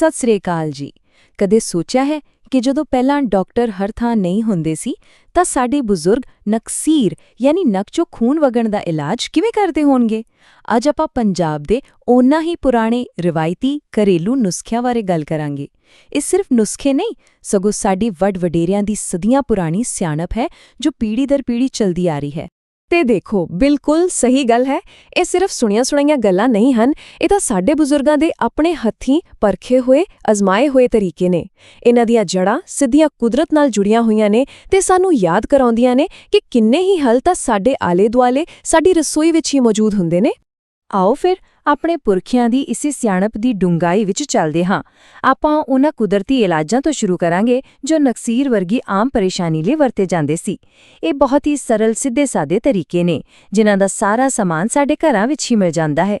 ਸਤਿ ਸ੍ਰੀ ਅਕਾਲ ਜੀ। ਕਦੇ ਸੋਚਿਆ ਹੈ ਕਿ ਜਦੋਂ ਪਹਿਲਾਂ ਡਾਕਟਰ ਹਰ ਥਾਂ ਨਹੀਂ ਹੁੰਦੇ ਸੀ, ਤਾਂ ਸਾਡੇ ਬਜ਼ੁਰਗ ਨਕਸੀਰ ਯਾਨੀ ਨਕ ਚੋਂ ਖੂਨ ਵਗਣ ਦਾ ਇਲਾਜ ਕਿਵੇਂ ਕਰਦੇ ਹੋਣਗੇ? ਅੱਜ ਆਪਾਂ ਪੰਜਾਬ ਦੇ ਉਹਨਾਂ ਹੀ ਪੁਰਾਣੇ ਰਿਵਾਇਤੀ ਘਰੇਲੂ ਨੁਸਖਿਆਂ ਬਾਰੇ ਗੱਲ ਕਰਾਂਗੇ। ਇਹ ਸਿਰਫ ਨੁਸਖੇ ਨਹੀਂ, ਸਗੋਂ ਸਾਡੀ ਵੱਡ ਵਡੇਰਿਆਂ ਦੀ ਸਦੀਆਂ ਪੁਰਾਣੀ ਸਿਆਣਪ ਹੈ ਜੋ ਪੀੜ੍ਹੀ ਦਰ ਪੀੜ੍ਹੀ ਚੱਲਦੀ ਆ ਰਹੀ ਹੈ। ਤੇ ਦੇਖੋ, ਬਿਲਕੁਲ ਸਹੀ ਗੱਲ ਹੈ। ਇਹ ਸਿਰਫ ਸੁਣੀਆਂ ਸੁਣਾਈਆਂ ਗੱਲਾਂ ਨਹੀਂ ਹਨ। ਇਹ ਤਾਂ ਸਾਡੇ ਬਜ਼ੁਰਗਾਂ ਦੇ ਆਪਣੇ ਹੱਥੀਂ ਪਰਖੇ ਹੋਏ, ਅਜ਼ਮਾਏ ਹੋਏ ਤਰੀਕੇ ਨੇ। ਇਹਨਾਂ ਦੀਆਂ ਜੜਾਂ ਸਿੱਧੀਆਂ ਕੁਦਰਤ ਨਾਲ ਜੁੜੀਆਂ ਹੋਈਆਂ ਨੇ ਤੇ ਸਾਨੂੰ ਯਾਦ ਕਰਾਉਂਦੀਆਂ ਨੇ ਕਿ ਕਿੰਨੇ ਹੀ ਹੱਲ ਤਾਂ ਸਾਡੇ ਆਲੇ-ਦੁਆਲੇ, ਸਾਡੀ ਰਸੋਈ ਵਿੱਚ ਹੀ ਮੌਜੂਦ ਹੁੰਦੇ ਨੇ। ਆਓ ਫਿਰ ਆਪਣੇ ਪੁਰਖਿਆਂ ਦੀ ਇਸੇ ਸਿਆਣਪ ਦੀ ਡੂੰਘਾਈ ਵਿੱਚ ਚੱਲਦੇ ਹਾਂ। ਆਪਾਂ ਉਹਨਾਂ ਕੁਦਰਤੀ ਇਲਾਜਾਂ ਤੋਂ ਸ਼ੁਰੂ ਕਰਾਂਗੇ ਜੋ ਨਕਸੀਰ ਵਰਗੀ ਆਮ ਪਰੇਸ਼ਾਨੀ ਲਈ ਵਰਤੇ ਜਾਂਦੇ ਸੀ। ਇਹ ਬਹੁਤ ਹੀ ਸਰਲ ਸਿੱਧੇ-ਸਾਦੇ ਤਰੀਕੇ ਨੇ, ਜਿਨ੍ਹਾਂ ਦਾ ਸਾਰਾ ਸਮਾਨ ਸਾਡੇ ਘਰਾਂ ਵਿੱਚ ਹੀ ਮਿਲ ਜਾਂਦਾ ਹੈ।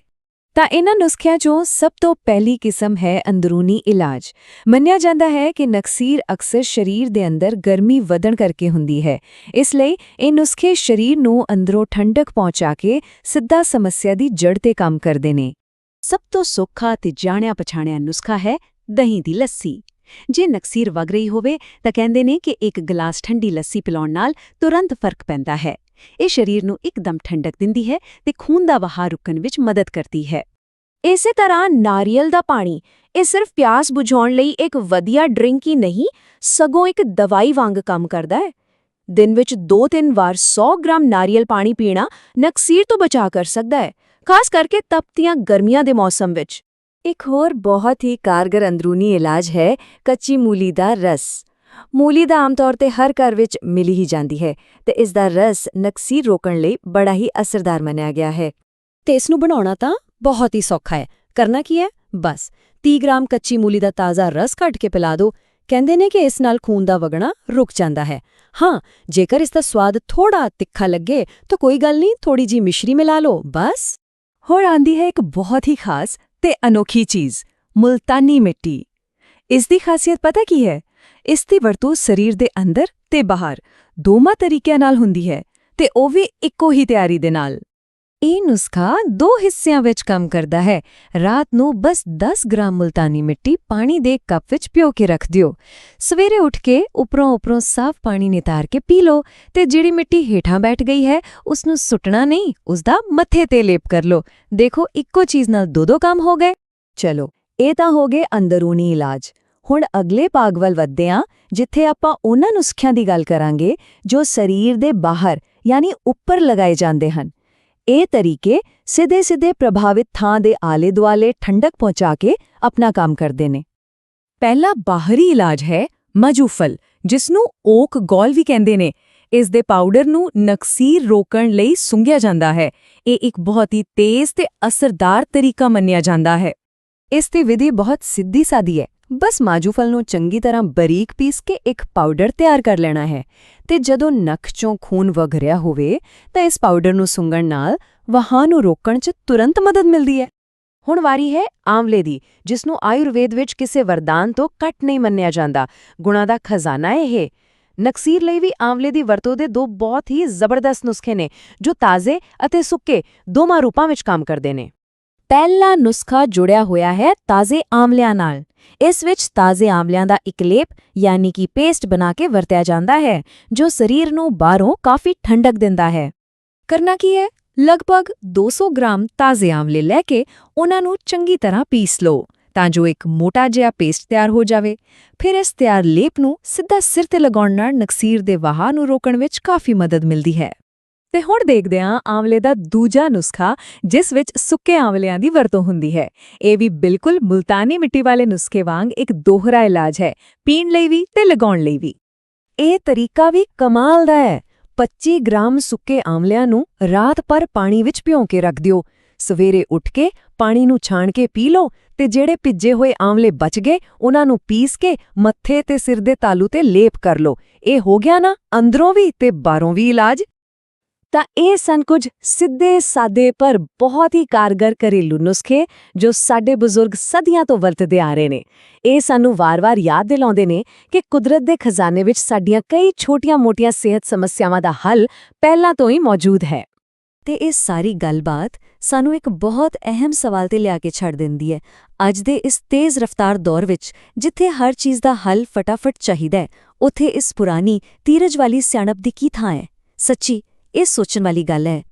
ਤਾਂ ਇਹਨਾਂ ਨੁਸਖਿਆਂ 'ਚੋਂ ਸਭ ਤੋਂ ਪਹਿਲੀ ਕਿਸਮ ਹੈ ਅੰਦਰੂਨੀ ਇਲਾਜ। ਮੰਨਿਆ ਜਾਂਦਾ ਹੈ ਕਿ ਨਕਸੀਰ ਅਕਸਰ ਸਰੀਰ ਦੇ ਅੰਦਰ ਗਰਮੀ ਵਧਣ ਕਰਕੇ ਹੁੰਦੀ ਹੈ। ਇਸ ਲਈ ਇਹ ਨੁਸਖੇ ਸਰੀਰ ਨੂੰ ਅੰਦਰੋਂ ਠੰਡਕ ਪਹੁੰਚਾ ਕੇ ਸਿੱਧਾ ਸਮੱਸਿਆ ਦੀ ਜੜ ਤੇ ਕੰਮ ਕਰਦੇ ਨੇ। ਸਭ ਤੋਂ ਸੌਖਾ ਤੇ ਜਾਣਿਆ ਪਛਾਣਿਆ ਨੁਸਖਾ ਹੈ ਦਹੀਂ ਦੀ ਲੱਸੀ। ਜੇ ਨਕਸੀਰ ਵਗ ਰਹੀ ਹੋਵੇ ਤਾਂ ਕਹਿੰਦੇ ਨੇ ਕਿ ਇੱਕ ਗਲਾਸ ਠੰਡੀ ਲੱਸੀ ਪਿਲਾਉਣ ਨਾਲ ਤੁਰੰਤ ਫ਼ਰਕ ਪੈਂਦਾ ਹੈ। ਇਹ ਸਰੀਰ ਨੂੰ ਇੱਕਦਮ ਠੰਡਕ ਦਿੰਦੀ ਹੈ ਤੇ ਖੂਨ ਦਾ ਵਹਾਅ ਰੁਕਣ ਵਿੱਚ ਮਦਦ ਕਰਦੀ ਹੈ। ਇਸੇ ਤਰ੍ਹਾਂ ਨਾਰੀਅਲ ਦਾ ਪਾਣੀ, ਇਹ ਸਿਰਫ ਪਿਆਸ ਬੁਝਾਉਣ ਲਈ ਇੱਕ ਵਧੀਆ ਡਰਿੰਕ ਹੀ ਨਹੀਂ, ਸਗੋਂ ਇੱਕ ਦਵਾਈ ਵਾਂਗ ਕੰਮ ਕਰਦਾ ਹੈ। ਦਿਨ ਵਿੱਚ 2-3 ਵਾਰ 100 ਗ੍ਰਾਮ ਨਾਰੀਅਲ ਪਾਣੀ ਪੀਣਾ ਨਕਸੀਰ ਤੋਂ ਬਚਾ ਕਰ ਸਕਦਾ ਹੈ, ਖਾਸ ਕਰਕੇ ਤਪਤੀਆਂ ਗਰਮੀਆਂ ਦੇ ਮੌਸਮ ਵਿੱਚ। ਇੱਕ ਹੋਰ ਬਹੁਤ ਹੀ ਕਾਰਗਰ ਅੰਦਰੂਨੀ ਇਲਾਜ ਹੈ ਕੱਚੀ ਮੂਲੀ ਦਾ ਰਸ। ਮੂਲੀ ਦਾ ਆਮ ਤੌਰ ਤੇ ਹਰ ਘਰ ਵਿੱਚ ਮਿਲ ਹੀ ਜਾਂਦੀ ਹੈ ਤੇ ਇਸ ਦਾ ਰਸ ਨਕਸੀਰ ਰੋਕਣ ਲਈ ਬੜਾ ਹੀ ਅਸਰਦਾਰ ਮੰਨਿਆ ਗਿਆ ਹੈ। ਤੇ ਇਸ ਨੂੰ ਬਣਾਉਣਾ ਤਾਂ ਬਹੁਤ ਹੀ ਸੌਖਾ ਹੈ। ਕਰਨਾ ਕੀ ਹੈ? ਬਸ 30 ਗ੍ਰਾਮ ਕੱਚੀ ਮੂਲੀ ਦਾ ਤਾਜ਼ਾ ਰਸ ਕੱਢ ਕੇ ਪਿਲਾ ਦਿਓ। ਕਹਿੰਦੇ ਨੇ ਕਿ ਇਸ ਨਾਲ ਖੂਨ ਦਾ ਵਗਣਾ ਰੁਕ ਜਾਂਦਾ ਹੈ। ਹਾਂ ਜੇਕਰ ਇਸ ਦਾ ਸਵਾਦ ਥੋੜਾ ਤਿੱਖਾ ਲੱਗੇ ਤਾਂ ਕੋਈ ਗੱਲ ਨਹੀਂ ਥੋੜੀ ਜੀ ਮਿਸ਼ਰੀ ਮਿਲਾ ਲਓ ਬਸ। ਹੋਰ ਆਂਦੀ ਹੈ ਇੱਕ ਬਹੁਤ ਹੀ ਖਾਸ ਤੇ ਅਨੋਖੀ ਚੀਜ਼ ਮੁਲਤਾਨੀ ਮਿੱਟੀ। ਇਸ ਦੀ ਖਾਸੀਅਤ ਪਤਾ ਕੀ ਹੈ? ਇਸ ਦੀ ਵਰਤੋਂ ਸਰੀਰ ਦੇ ਅੰਦਰ ਤੇ ਬਾਹਰ ਦੋਵਾਂ ਤਰੀਕਿਆਂ ਨਾਲ ਹੁੰਦੀ ਹੈ ਤੇ ਉਹ ਵੀ ਇੱਕੋ ਹੀ ਤਿਆਰੀ ਦੇ ਨਾਲ। ਇਹ ਨੁਸਖਾ ਦੋ ਹਿੱਸਿਆਂ ਵਿੱਚ ਕੰਮ ਕਰਦਾ ਹੈ। ਰਾਤ ਨੂੰ ਬਸ 10 ਗ੍ਰਾਮ ਮੁਲਤਾਨੀ ਮਿੱਟੀ ਪਾਣੀ ਦੇ ਕੱਪ ਵਿੱਚ ਪਿਓ ਕੇ ਰੱਖ ਦਿਓ। ਸਵੇਰੇ ਉੱਠ ਕੇ ਉੱਪਰੋਂ ਉਪਰੋਂ ਸਾਫ਼ ਪਾਣੀ ਨਿਤਾਰ ਕੇ ਪੀ ਲਓ ਤੇ ਜਿਹੜੀ ਮਿੱਟੀ ਹੇਠਾਂ ਬੈਠ ਗਈ ਹੈ, ਉਸ ਨੂੰ ਸੁੱਟਣਾ ਨਹੀਂ, ਉਸ ਦਾ ਮੱਥੇ ਤੇ ਲੇਪ ਕਰ ਲਓ। ਦੇਖੋ ਇੱਕੋ ਚੀਜ਼ ਨਾਲ ਦੋ ਦੋ ਕੰਮ ਹੋ ਗਏ। ਚਲੋ, ਇਹ ਤਾਂ ਹੋ ਗਏ ਅੰਦਰੂਨੀ ਇਲਾਜ। ਹੁਣ ਅਗਲੇ ਭਾਗ ਵੱਲ ਵਧਦੇ ਹਾਂ, ਜਿੱਥੇ ਆਪਾਂ ਉਹਨਾਂ ਨੁਸਖਿਆਂ ਦੀ ਗੱਲ ਕਰਾਂਗੇ ਜੋ ਸਰੀਰ ਦੇ ਬਾਹਰ, ਯਾਨੀ ਉੱਪਰ ਲਗਾਏ ਜਾਂਦੇ ਹਨ। ਇਹ ਤਰੀਕੇ ਸਿੱਧੇ-ਸਿੱਧੇ ਪ੍ਰਭਾਵਿਤ ਥਾਂ ਦੇ ਆਲੇ-ਦੁਆਲੇ ਠੰਡਕ ਪਹੁੰਚਾ ਕੇ ਆਪਣਾ ਕੰਮ ਕਰਦੇ ਨੇ। ਪਹਿਲਾ ਬਾਹਰੀ ਇਲਾਜ ਹੈ ਮਜੂਫਲ ਜਿਸ ਨੂੰ ਓਕ ਗੋਲ ਵੀ ਕਹਿੰਦੇ ਨੇ। ਇਸ ਦੇ ਪਾਊਡਰ ਨੂੰ ਨਕਸੀਰ ਰੋਕਣ ਲਈ ਸੁੰਘਿਆ ਜਾਂਦਾ ਹੈ। ਇਹ ਇੱਕ ਬਹੁਤ ਹੀ ਤੇਜ਼ ਤੇ ਅਸਰਦਾਰ ਤਰੀਕਾ ਮੰਨਿਆ ਜਾਂਦਾ ਹੈ। ਇਸ 'ਤੇ ਵਿਧੀ ਬਹੁਤ ਸਿੱਧੀ ਸਾਦੀ ਹੈ। ਬਸ ਮਾਜੂਫਲ ਨੂੰ ਚੰਗੀ ਤਰ੍ਹਾਂ ਬਰੀਕ ਪੀਸ ਕੇ ਇੱਕ ਪਾਊਡਰ ਤਿਆਰ ਕਰ ਲੈਣਾ ਹੈ ਤੇ ਜਦੋਂ ਨੱਕ ਚੋਂ ਖੂਨ ਵਗ ਰਿਹਾ ਹੋਵੇ ਤਾਂ ਇਸ ਪਾਊਡਰ ਨੂੰ ਸੁੰਗਣ ਨਾਲ ਵਹਾਂ ਨੂੰ ਰੋਕਣ 'ਚ ਤੁਰੰਤ ਮਦਦ ਮਿਲਦੀ ਹੈ। ਹੁਣ ਵਾਰੀ ਹੈ ਆਂਵਲੇ ਦੀ ਜਿਸ ਨੂੰ ਆਯੁਰਵੇਦ ਵਿੱਚ ਕਿਸੇ ਵਰਦਾਨ ਤੋਂ ਘੱਟ ਨਹੀਂ ਮੰਨਿਆ ਜਾਂਦਾ। ਗੁਣਾ ਦਾ ਖਜ਼ਾਨਾ ਇਹ ਨਕਸੀਰ ਲਈ ਵੀ ਆਂਵਲੇ ਦੀ ਵਰਤੋਂ ਦੇ ਦੋ ਬਹੁਤ ਹੀ ਜ਼ਬਰਦਸਤ ਨੁਸਖੇ ਨੇ, ਜੋ ਤਾਜ਼ੇ ਅਤੇ ਸੁੱਕੇ ਦੋਵਾਂ ਰੂਪਾਂ ਵਿੱਚ ਕੰਮ ਕਰਦੇ ਨੇ। ਪਹਿਲਾ ਨੁਸਖਾ ਜੁੜਿਆ ਹੋਇਆ ਹੈ ਤਾਜ਼ੇ ਆਮਲਿਆਂ ਨਾਲ। ਇਸ ਵਿੱਚ ਤਾਜ਼ੇ ਆਮਲਿਆਂ ਦਾ ਇੱਕ ਲੇਪ, ਯਾਨੀ ਕਿ ਪੇਸਟ ਬਣਾ ਕੇ ਵਰਤਿਆ ਜਾਂਦਾ ਹੈ, ਜੋ ਸਰੀਰ ਨੂੰ ਬਾਹਰੋਂ ਕਾਫੀ ਠੰਡਕ ਦਿੰਦਾ ਹੈ। ਕਰਨਾ ਕੀ ਹੈ? ਲਗਭਗ 200 ਗ੍ਰਾਮ ਤਾਜ਼ੇ ਆਮਲੇ ਲੈ ਕੇ ਉਹਨਾਂ ਨੂੰ ਚੰਗੀ ਤਰ੍ਹਾਂ ਪੀਸ ਲਓ, ਤਾਂ ਜੋ ਇੱਕ ਮੋਟਾ ਜਿਹਾ ਪੇਸਟ ਤਿਆਰ ਹੋ ਜਾਵੇ। ਫਿਰ ਇਸ ਤਿਆਰ ਲੇਪ ਨੂੰ ਸਿੱਧਾ ਸਿਰ ਤੇ ਲਗਾਉਣ ਨਾਲ ਨਕਸੀਰ ਦੇ ਵਹਾਅ ਨੂੰ ਰੋਕਣ ਵਿੱਚ ਕਾਫੀ ਮਦਦ ਮਿਲਦੀ ਹੈ। ਤੇ ਹੁਣ ਦੇਖਦੇ ਹਾਂ ਆਂਵਲੇ ਦਾ ਦੂਜਾ ਨੁਸਖਾ, ਜਿਸ ਵਿੱਚ ਸੁੱਕੇ ਆਂਵਲਿਆਂ ਦੀ ਵਰਤੋਂ ਹੁੰਦੀ ਹੈ। ਇਹ ਵੀ ਬਿਲਕੁਲ ਮੁਲਤਾਨੀ ਮਿੱਟੀ ਵਾਲੇ ਨੁਸਖੇ ਵਾਂਗ ਇੱਕ ਦੋਹਰਾ ਇਲਾਜ ਹੈ, ਪੀਣ ਲਈ ਵੀ ਤੇ ਲਗਾਉਣ ਲਈ ਵੀ। ਇਹ ਤਰੀਕਾ ਵੀ ਕਮਾਲ ਦਾ ਹੈ। 25 ਗ੍ਰਾਮ ਸੁੱਕੇ ਆਂਵਲਿਆਂ ਨੂੰ ਰਾਤ ਭਰ ਪਾਣੀ ਵਿੱਚ ਭਿਉਂ ਕੇ ਰੱਖ ਦਿਓ। ਸਵੇਰੇ ਉੱਠ ਕੇ ਪਾਣੀ ਨੂੰ ਛਾਣ ਕੇ ਪੀ ਲਓ ਤੇ ਜਿਹੜੇ ਭਿੱਜੇ ਹੋਏ ਆਂਵਲੇ ਬਚ ਗਏ, ਉਹਨਾਂ ਨੂੰ ਪੀਸ ਕੇ ਮੱਥੇ ਤੇ ਸਿਰ ਦੇ ਤਾਲੂ ਤੇ ਲੇਪ ਕਰ ਲਓ। ਇਹ ਹੋ ਗਿਆ ਨਾ ਅੰਦਰੋਂ ਵੀ ਤੇ ਬਾਹਰੋਂ ਵੀ ਇਲਾਜ। ਤਾਂ ਇਹ ਸਨ ਕੁਝ ਸਿੱਧੇ ਸਾਦੇ ਪਰ ਬਹੁਤ ਹੀ ਕਾਰਗਰ ਘਰੇਲੂ ਨੁਸਖੇ ਜੋ ਸਾਡੇ ਬਜ਼ੁਰਗ ਸਦੀਆਂ ਤੋਂ ਵਰਤਦੇ ਆ ਰਹੇ ਨੇ। ਇਹ ਸਾਨੂੰ ਵਾਰ-ਵਾਰ ਯਾਦ ਦਿਲਾਉਂਦੇ ਨੇ ਕਿ ਕੁਦਰਤ ਦੇ ਖਜ਼ਾਨੇ ਵਿੱਚ ਸਾਡੀਆਂ ਕਈ ਛੋਟੀਆਂ-ਮੋਟੀਆਂ ਸਿਹਤ ਸਮੱਸਿਆਵਾਂ ਦਾ ਹੱਲ ਪਹਿਲਾਂ ਤੋਂ ਹੀ ਮੌਜੂਦ ਹੈ। ਤੇ ਇਹ ਸਾਰੀ ਗੱਲਬਾਤ ਸਾਨੂੰ ਇੱਕ ਬਹੁਤ ਅਹਿਮ ਸਵਾਲ ਤੇ ਲਿਆ ਕੇ ਛੱਡ ਦਿੰਦੀ ਹੈ। ਅੱਜ ਦੇ ਇਸ ਤੇਜ਼ ਰਫ਼ਤਾਰ ਦੌਰ ਵਿੱਚ ਜਿੱਥੇ ਹਰ ਚੀਜ਼ ਦਾ ਹੱਲ ਫਟਾਫਟ ਚਾਹੀਦਾ ਹੈ, ਉੱਥੇ ਇਸ ਪੁਰਾਣੀ ਧੀਰਜ ਵਾਲੀ ਸਿਆਣਪ ਦੀ ਕੀ ਥਾਂ ਹੈ? ਸੱਚੀ ਇਹ ਸੋਚਣ ਵਾਲੀ ਗੱਲ ਹੈ